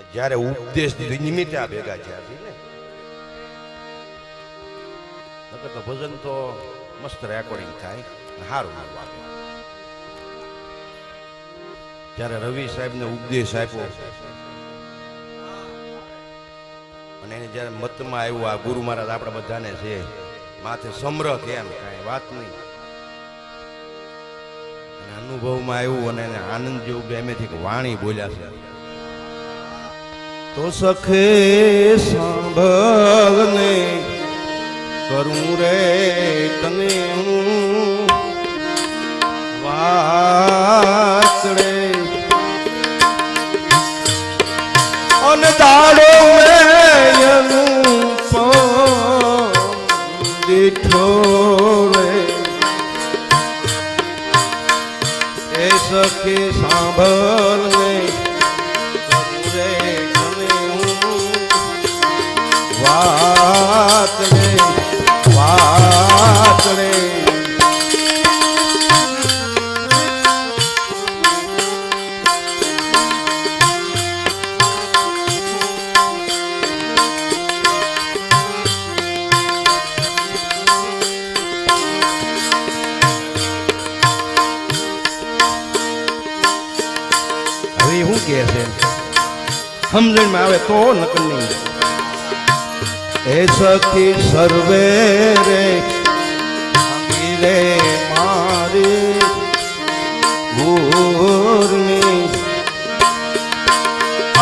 અને જ્યારે ઉપદેશ નિમિત્તે આ ભેગા થયા છે ને તો ભજન તો મસ્ત રેકોર્ડિંગ થાય સારું સારું વાગે જ્યારે રવિ સાહેબને ઉપદેશ આપ્યો, અને એને જ્યારે મતમાં આવ્યું, આ ગુરુ મહારાજ આપણે બધાને છે, માથે સમરથ એમ કાંઈ વાત નહીં. અને અનુભવમાં આવ્યું અને એને આનંદ જેવું કે એમેથી વાણી બોલ્યા છે. તો સખે સાંભળને કરું રે તને હું વાત રે કહે છે. સમજણમાં આવે તો નકલ નહીં. એ સખી સર્વે રે રે મારી ભૂરની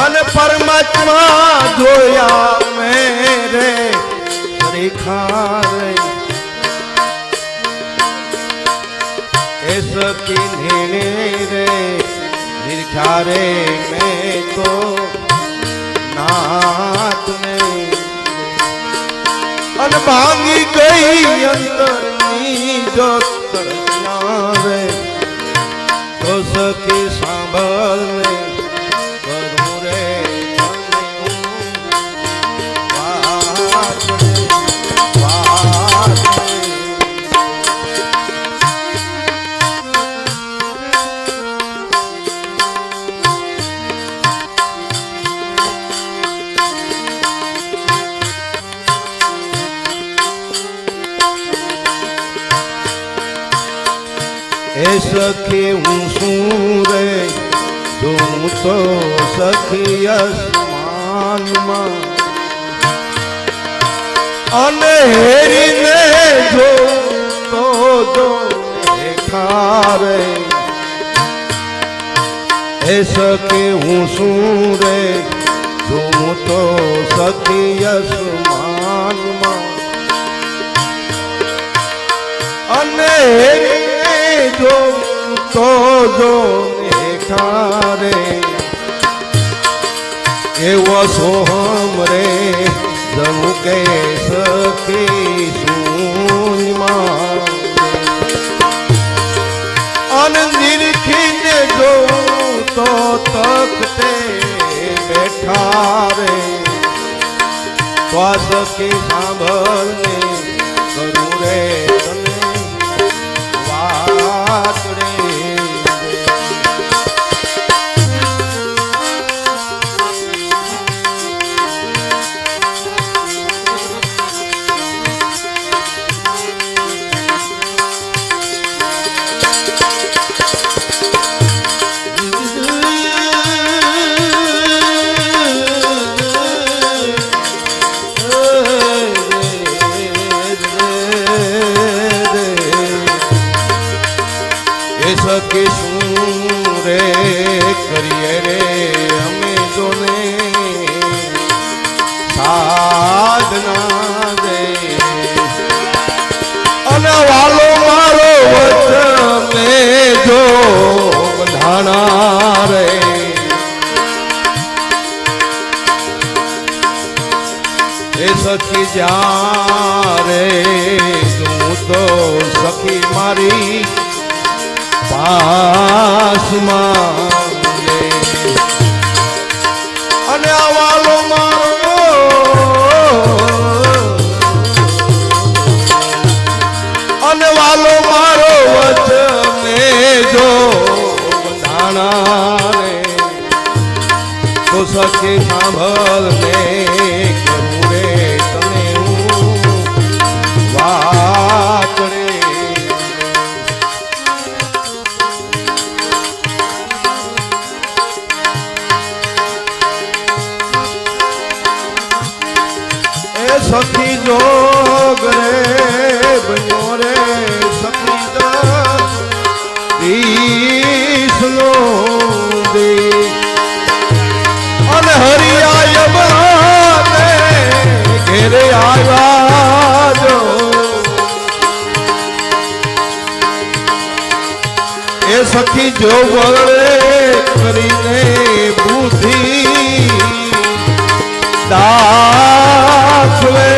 અને પરમાત્મા જોયા મેરે રેખા રે એ સખી નીણે રે નિર્ખા રે મેં તો નાથ અને ભાંગી ગઈ અંતરની જોતર રે તો સખી જો તો જો દેખા રે એ હું શું રે? જોઉં તો સખી અસમાનમાં અને જો તો જો ખારે એવો સોહમ રે. જમુ કે સખી શૂન્યમાં અને નિરખીને જો તો તખતે કરું રે તને. વાત રે. સખી જારે. તું તો સખી મારી પાસમાં અને આવાલો મારો અને વાલો મારો વચને જો દાણા તો સખી સાંભળને. સખી જોગ રે, બન્યો રે સખી ઈસલો દે. અને હરિયા યમને ઘેરે આવ્યા જો. એ સખી જો વળે કરીને બુદ્ધિ દા flame.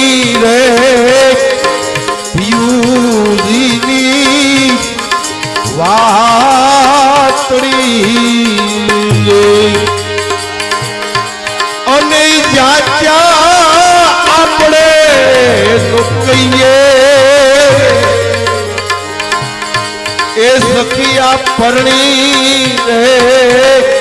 રે. પિયુજીની વાતડી અને જાચા આપણે કહીએ. એ સખી આ પરણી રે.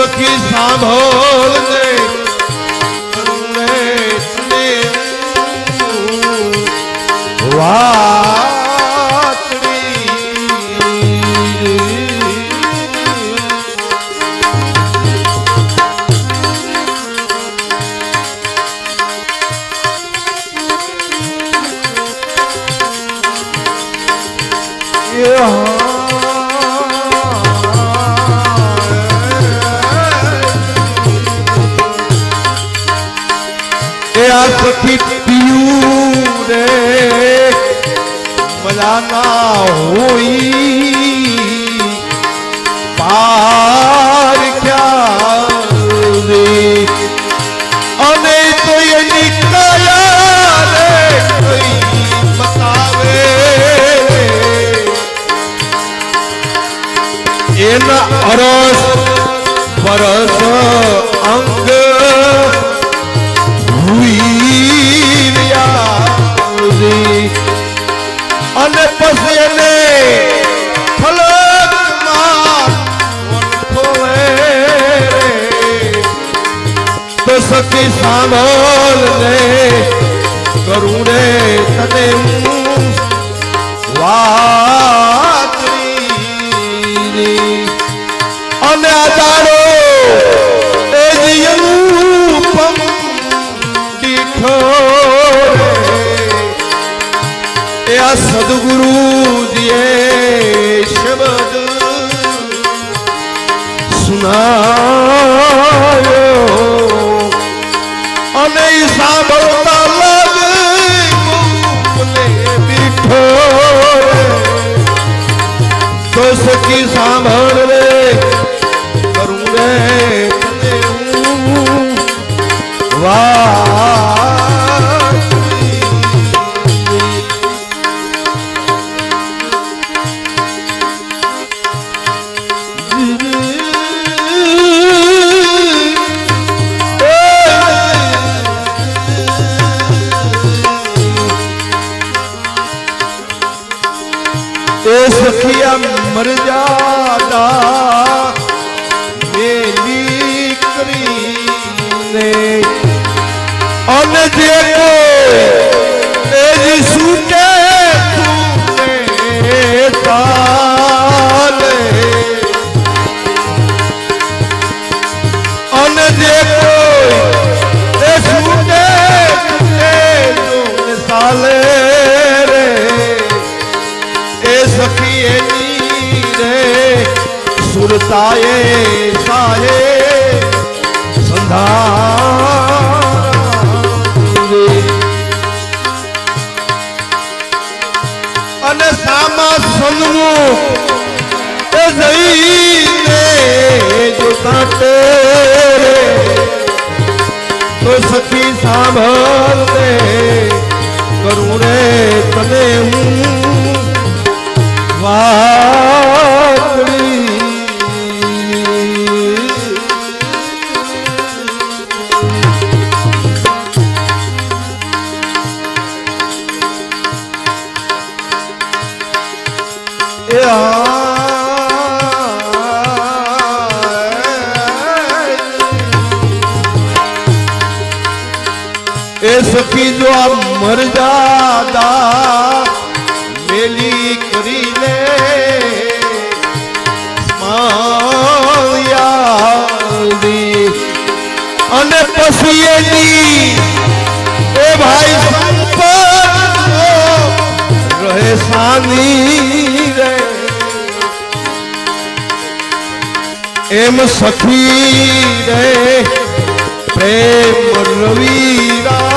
સબકી સાંભળજે વાહ. ruim. દાડો, એ જીયરૂપમ દીઠો. એ આ સદગુરુજીએ શબ્દ સુનાયો અને સાંભળતા લાગે બીઠો તો સખી સાંભળ સખિયા મરજાદા સાએ અને સામા સન્મુખ એ જઈને જો કાંટે તો સખી સાંભળ રે કરું રે તને હું. વાતડી એ સખી જો આ મરજાદા મેલી કરી લે. અને પછી એની એ ભાઈ સંપત રહે સાની રે. એમ સખી રે, પ્રેમ રવિરા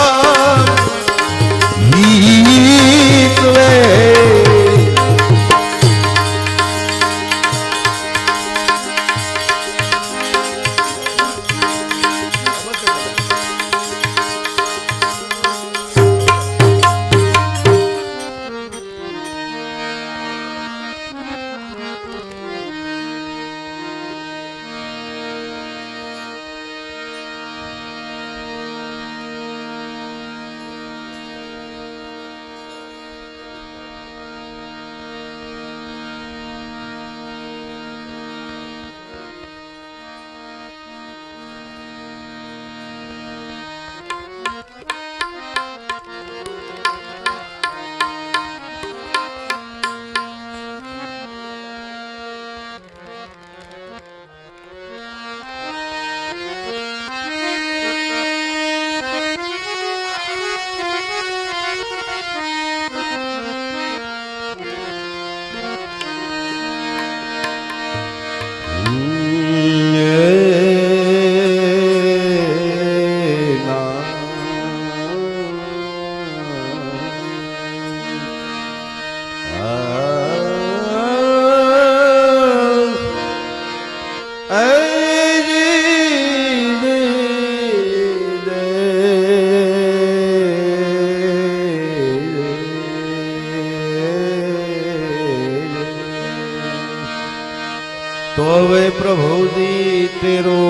प्रभुदी तेरो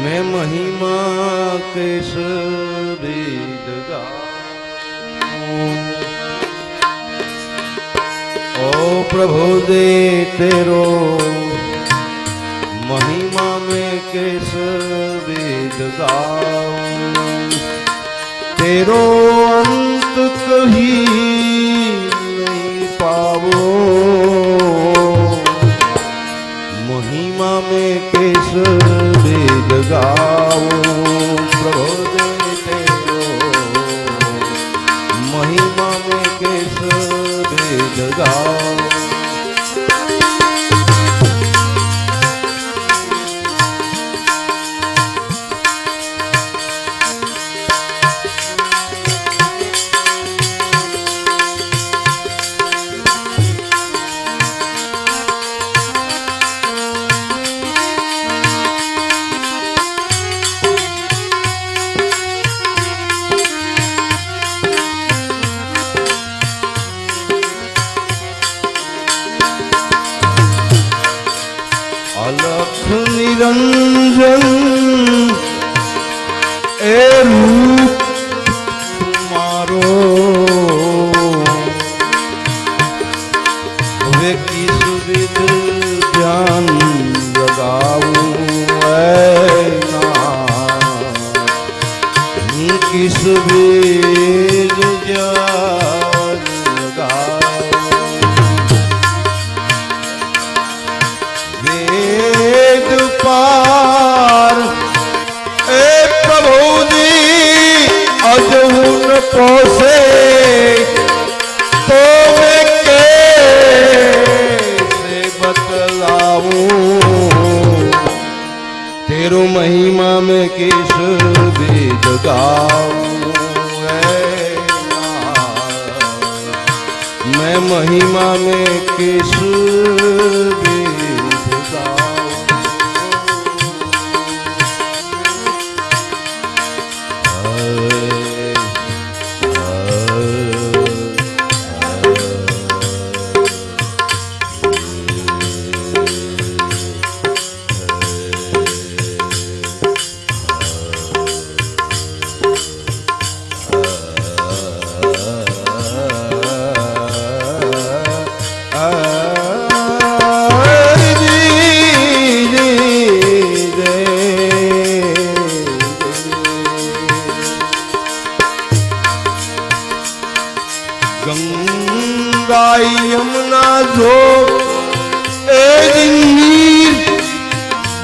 मैं महिमा केश बीज ओ प्रभु दे तेरो महिमा में केश बीज तेरो अंत कहीं કેશ વેદ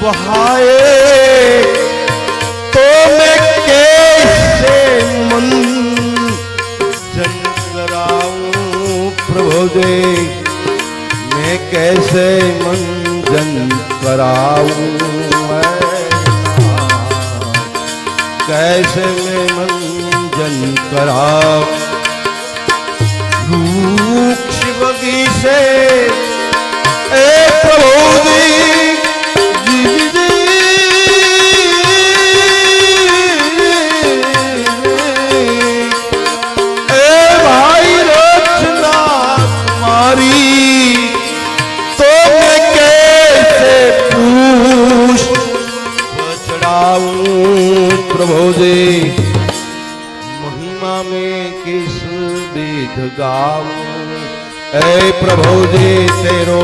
बहाए। तो मैं कैसे मन जन प्रभु दे? मैं कैसे मन जन कराऊं कैसे मैं मन जन कराऊं रूप शिवगी से ऐ प्रभु जी तेरो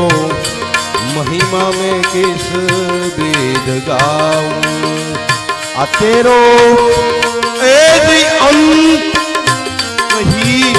महिमा में किस विध गाऊं आ तेरो ए जी अंत कहीं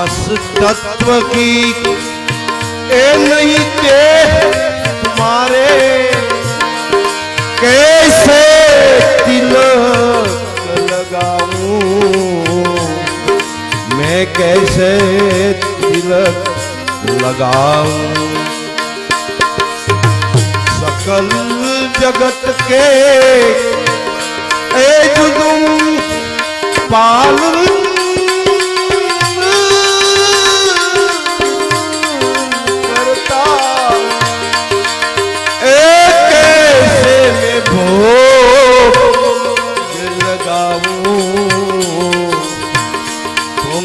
पास तत्व की ए नहीं के तुम्हारे कैसे तिलक लगाऊं मैं कैसे तिलक लगाऊं सकल जगत के ए जुदुम पाल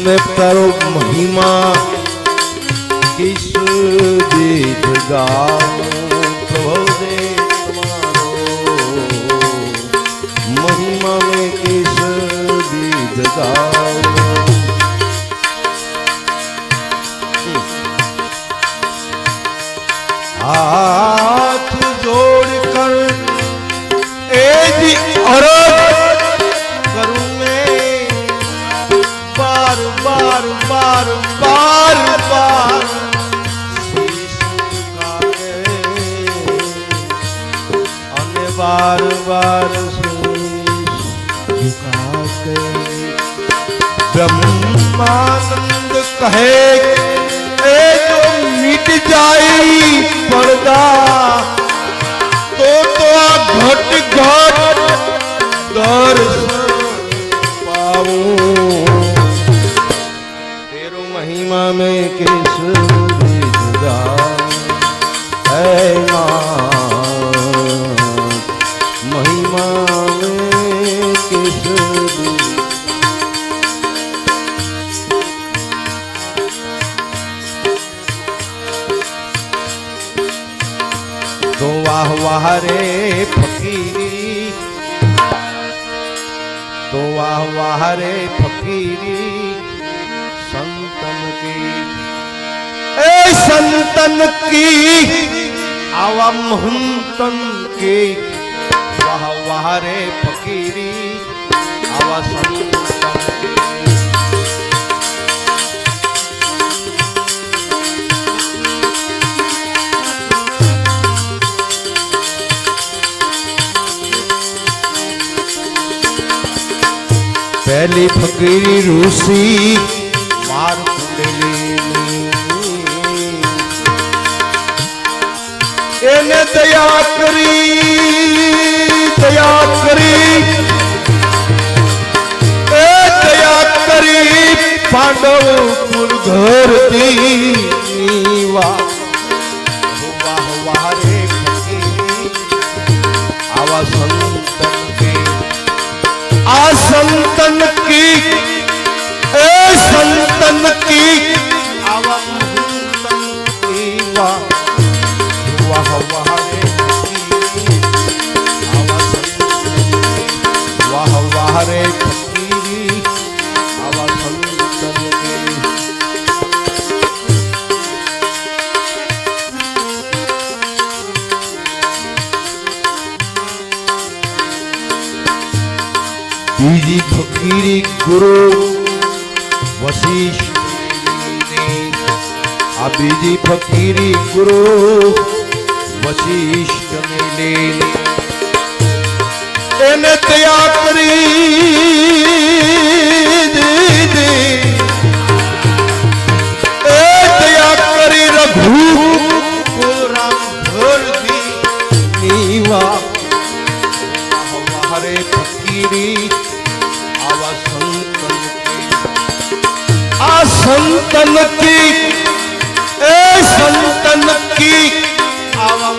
में करो महिमा किस गीत गाओ। प्रभु महिमा में किस गीत गाओ। आ ब्रह्मानंद कहे ए जो मिट जाई पर्दा तो तो घट घट दर्शन पाऊं तेरो महिमा में किस વાહ વાહ રે ફકીરી તો વાહ વાહ રે ફકીરી સંતન કી એ સંતન કી આવા મહંતન કી વાહ વાહ રે ફકીરી પહેલી ફકીરી રૂસી માર એને દયા કરી દયા કરી. એ દયા કરી પાંડવ કુલ ઘરતી દી ગુરુ વશિષ્ઠની આ બીજી ફકીરી ગુરુ વશિષ્ઠને એને તૈયાર કરી સંતન કી એ સંતન કી આવા